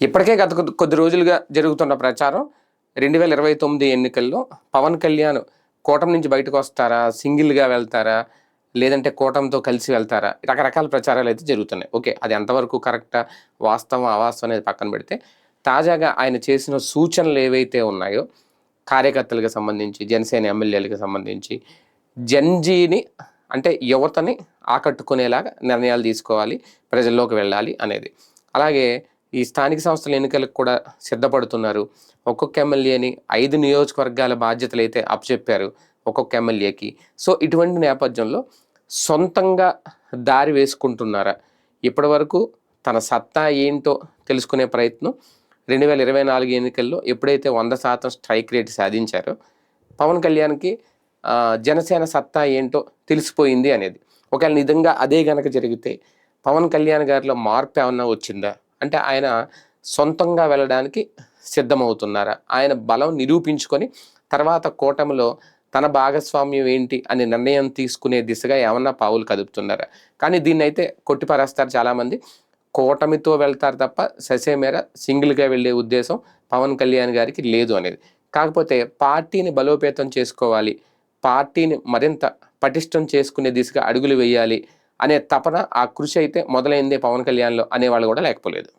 ఇప్పటికే గత కొద్ది- రోజులుగా జరుగుతున్న ప్రచారం రెండు వేల ఇరవై తొమ్మిది ఎన్నికల్లో పవన్ కళ్యాణ్ కూటమి నుంచి బయటకు వస్తారా? సింగిల్గా వెళ్తారా? లేదంటే కూటమితో కలిసి వెళ్తారా? రకరకాల ప్రచారాలు అయితే జరుగుతున్నాయి. ఓకే అది ఎంతవరకు కరెక్టా? వాస్తవం అవాస్తవం అనేది పక్కన పెడితే తాజాగా ఆయన చేసిన సూచనలు ఏవైతే ఉన్నాయో కార్యకర్తలకు సంబంధించి జనసేన ఎమ్మెల్యేలకు సంబంధించి జన్జీని అంటే యువతని ఆకట్టుకునేలాగా నిర్ణయాలు తీసుకోవాలి ప్రజల్లోకి వెళ్ళాలి అనేది. అలాగే ఈ స్థానిక సంస్థల ఎన్నికలకు కూడా సిద్ధపడుతున్నారు. ఒక్కొక్క ఎమ్మెల్యేని ఐదు నియోజకవర్గాల బాధ్యతలు అయితే అప్పచెప్పారు ఒక్కొక్క ఎమ్మెల్యేకి. సో ఇటువంటి నేపథ్యంలో సొంతంగా దారి వేసుకుంటున్నారా? ఇప్పటి వరకు తన సత్తా ఏంటో తెలుసుకునే ప్రయత్నం రెండు వేల ఇరవై నాలుగు ఎన్నికల్లో ఎప్పుడైతే వంద శాతం స్ట్రైక్ రేట్ సాధించారో పవన్ కళ్యాణ్కి జనసేన సత్తా ఏంటో తెలిసిపోయింది అనేది. ఒకవేళ నిజంగా అదే గనక జరిగితే పవన్ కళ్యాణ్ గారిలో మార్పు ఏమన్నా వచ్చిందా? అంటే ఆయన సొంతంగా వెళ్ళడానికి సిద్ధమవుతున్నారా? ఆయన బలం నిరూపించుకొని తర్వాత కూటమిలో తన భాగస్వామ్యం ఏంటి అనే నిర్ణయం తీసుకునే దిశగా ఏమన్నా పావులు కదుపుతున్నారా? కానీ దీన్ని అయితే కొట్టిపారేస్తారు చాలామంది. కూటమితో వెళ్తారు తప్ప ససేమేర సింగిల్గా వెళ్ళే ఉద్దేశం పవన్ కళ్యాణ్ గారికి లేదు అనేది. కాకపోతే పార్టీని బలోపేతం చేసుకోవాలి. పార్టీని మరింత పటిష్టం చేసుకునే దిశగా అడుగులు వేయాలి. అనే తపన ఆ కృషి అయితే మొదలైందే పవన్ కళ్యాణ్లో అనేవాళ్ళు కూడా లేకపోలేదు.